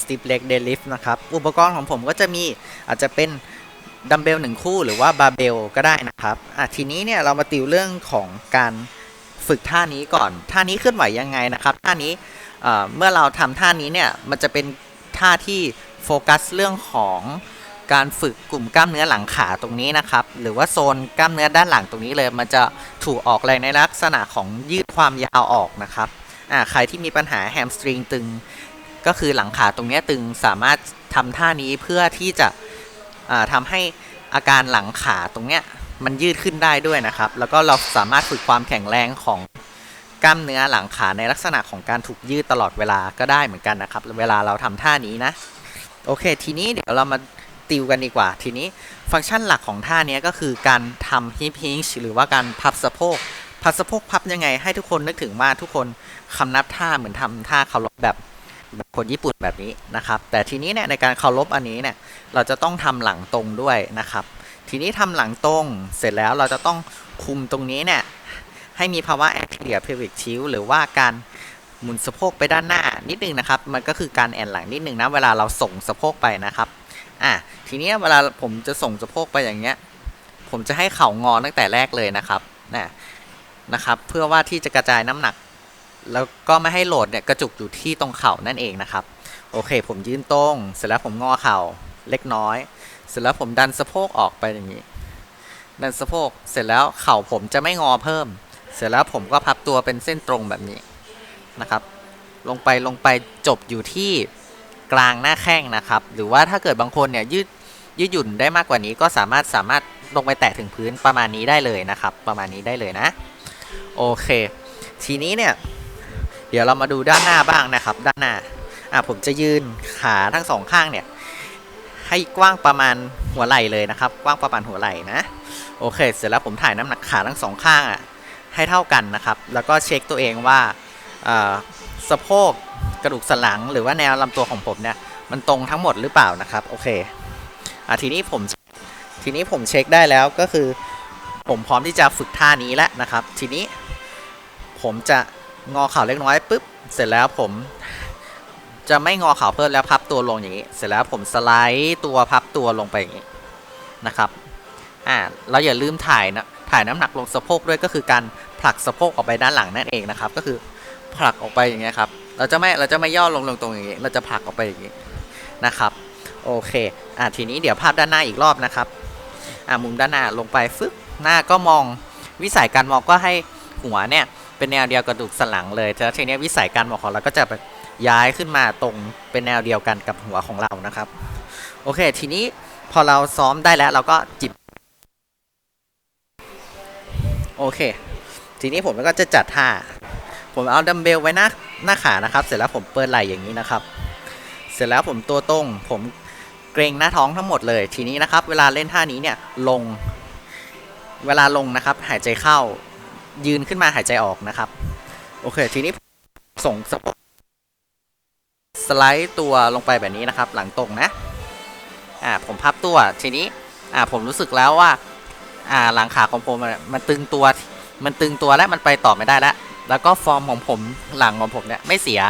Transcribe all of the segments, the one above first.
stiff leg deadlift นะครับ อุปกรณ์ของผมก็จะมีอาจจะเป็นดัมเบลหนึ่งคู่หรือว่าบาร์เบลก็ได้นะครับอะทีนี้เนี่ยเรามาติวเรื่องของการฝึกท่านี้ก่อน ท่านี้เคลื่อนไหวยังไงนะครับ ท่านี้เอ่อเมื่อเราทำท่านี้เนี่ยมันจะเป็นท่าที่โฟกัสเรื่องของการฝึกกลุ่มกล้ามเนื้อหลังขาตรงนี้นะครับ หรือว่าโซนกล้ามเนื้อด้านหลังตรงนี้เลย มันจะถูกออกแรงในลักษณะของยืดความยาวออกนะครับอ่าใครที่มีปัญหาแฮมสตริงตึง ก็คือหลังขาตรงนี้ตึงสามารถทำท่านี้เพื่อที่จะอ่าทำให้อาการหลังขาตรงเนี้ยมันยืดขึ้นได้ด้วยนะครับ แล้วก็เราสามารถฝึกความแข็งแรงของกล้ามเนื้อหลังขาในลักษณะของการถูกยืดตลอดเวลาก็ได้เหมือนกันนะครับ เวลาเราทำท่านี้นะ โอเค ทีนี้เดี๋ยวเรามาติวกันดีกว่า ทีนี้ฟังก์ชันหลักของท่านี้ก็คือการทำฮิปฮิงช์หรือว่าการพับสะโพกพับสะโพกพับยังไงให้ทุกคนนึกถึงว่าทุกคนคำนับท่าเหมือนทำท่าเคารพแบบ คนญี่ปุ่นแบบนี้นะครับ แต่ทีนี้เนี่ยในการเคารพอันนี้เนี่ยเราจะต้องทำหลังตรงด้วยนะครับ ทีนี้ทำหลังตรงเสร็จแล้วเราจะต้องคุมตรงนี้เนี่ยให้มีภาวะ anterior pelvic tilt หรือว่าการหมุนสะโพกไปด้านหน้านิดนึงนะครับ มันก็คือการแอนหลังนิดนึงนะเวลาเราส่งสะโพกไปนะครับอะทีนี้เวลาผมจะส่งสะโพกไปอย่างเงี้ยผมจะให้เข่างอตั้งแต่แรกเลยนะครับนะนะครับ เพื่อว่าที่จะกระจายน้ำหนัก แล้วก็ไม่ให้โหลดเนี่ยกระจุกอยู่ที่ตรงเข่านั่นเองนะครับ โอเค ผมยืนตรง เสร็จแล้วผมงอเข่าเล็กน้อย เสร็จแล้วผมดันสะโพกออกไปอย่างนี้ ดันสะโพก เสร็จแล้วเข่าผมจะไม่งอเพิ่ม เสร็จแล้วผมก็พับตัวเป็นเส้นตรงแบบนี้นะครับ ลงไปลงไปจบอยู่ที่กลางหน้าแข้งนะครับ หรือว่าถ้าเกิดบางคนเนี่ยยืดยืดหยุ่นได้มากกว่านี้ก็สามารถสามารถลงไปแตะถึงพื้นประมาณนี้ได้เลยนะครับ ประมาณนี้ได้เลยนะ โอเค ทีนี้เนี่ย เดี๋ยวเรามาดูด้านหน้าบ้างนะครับ ด้านหน้าอะผมจะยืนขาทั้งสองข้างเนี่ย ให้กว้างประมาณหัวไหล่เลยนะครับ กว้างประมาณหัวไหล่นะ โอเค เสร็จแล้วผมถ่ายน้ำหนักขาทั้งสองข้างอะให้เท่ากันนะครับ แล้วก็เช็คตัวเองว่าสะโพกกระดูกสันหลัง หรือว่าแนวลำตัวของผมเนี่ยมันตรงทั้งหมดหรือเปล่านะครับ โอเคอะทีนี้ผมทีนี้ผมเช็คได้แล้วก็คือ ผมพร้อมที่จะฝึกท่านี้แล้วนะครับ ทีนี้ผมจะ งอเข่าเล็กน้อยปุ๊บเสร็จแล้วผมจะไม่งอเข่าเพิ่มแล้วพับตัวลงอย่างนี้ เสร็จแล้วผมสไลด์ตัวพับตัวลงไปอย่างนี้นะครับอ่าเราอย่าลืมถ่ายนะถ่ายน้ำหนักลงสะโพกด้วยก็คือการผลักสะโพกออกไปด้านหลังนั่นเองนะครับ ก็คือผลักออกไปอย่างเงี้ยครับเราจะไม่เราจะไม่ย่อลงลงตรงอย่างนี้ เราจะผลักออกไปอย่างนี้นะครับโอเคอ่าทีนี้เดี๋ยวภาพด้านหน้าอีกรอบนะครับอ่ามุมด้านหน้าลงไปฟึบหน้าก็มองวิสัยการมองก็ให้หัวเนี่ย เป็นแนวเดียวกระดูกสันหลังเลยแล้วทีนี้วิสัยการมองของเราก็จะย้ายขึ้นมาตรงเป็นแนวเดียวกันกับหัวของเรานะครับ โอเค ทีนี้พอเราซ้อมได้แล้วเราก็จิบโอเค ทีนี้ผมก็จะจัดท่า ผมเอาดัมเบลไว้หน้าหน้าขานะครับ เสร็จแล้วผมเปิดไหล่อย่างนี้นะครับ เสร็จแล้วผมตัวตรง ผมเกรงหน้าท้องทั้งหมดเลย ทีนี้นะครับ เวลาเล่นท่านี้เนี่ยลง เวลาลงนะครับ หายใจเข้า ยืนขึ้นมาหายใจออกนะครับ โอเค ทีนี้ส่งสะโพกสไลด์ตัวลงไปแบบนี้นะครับ หลังตรงนะ อ่า ผมพับตัว ทีนี้ อ่า ผมรู้สึกแล้วว่า อ่า หลังขาของผมมันตึงตัว มันตึงตัวและมันไปต่อไม่ได้แล้ว แล้วก็ฟอร์มของผม หลังของผมเนี่ยไม่เสีย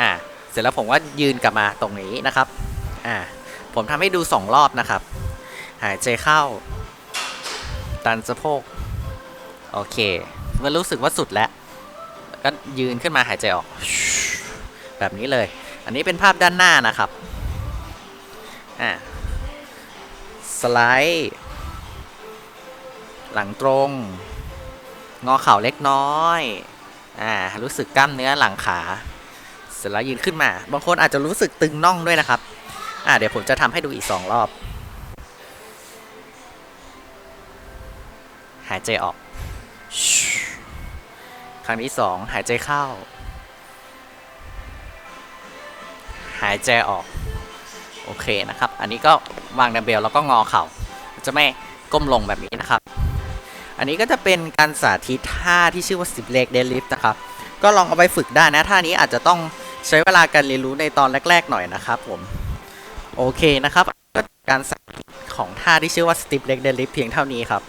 อ่า เสร็จแล้วผมก็ยืนกลับมาตรงนี้นะครับ อ่า ผมทำให้ดูสองรอบนะครับ หายใจเข้าดันสะโพก โอเคเมื่อรู้สึกว่าสุดแล้ว ก็ยืนขึ้นมาหายใจออก แบบนี้เลย อันนี้เป็นภาพด้านหน้านะครับ อ่า สไลด์ หลังตรง งอเข่าเล็กน้อย อ่า รู้สึกกล้ามเนื้อหลังขา เสร็จแล้วยืนขึ้นมา บางคนอาจจะรู้สึกตึงน่องด้วยนะครับ อ่า เดี๋ยวผมจะทำให้ดูอีกสองรอบ หายใจออก รั้งที่สองหายใจเข้า หายใจออก โอเคนะครับ อันนี้ก็วางดัมเบลแล้วก็งอเข่า จะไม่ก้มลงแบบนี้นะครับ อันนี้ก็จะเป็นการสาธิตท่าที่ชื่อว่าสิบเล็กเดลิฟนะครับ ก็ลองเอาไปฝึกได้นะ ท่านี้อาจจะต้องใช้เวลาการเรียนรู้ในตอนแรก ๆ หน่อยนะครับผม โอเคนะครับ ก็การสาธิตของท่าที่ชื่อว่า Step Leg Deadlift เพียงเท่านี้ครับ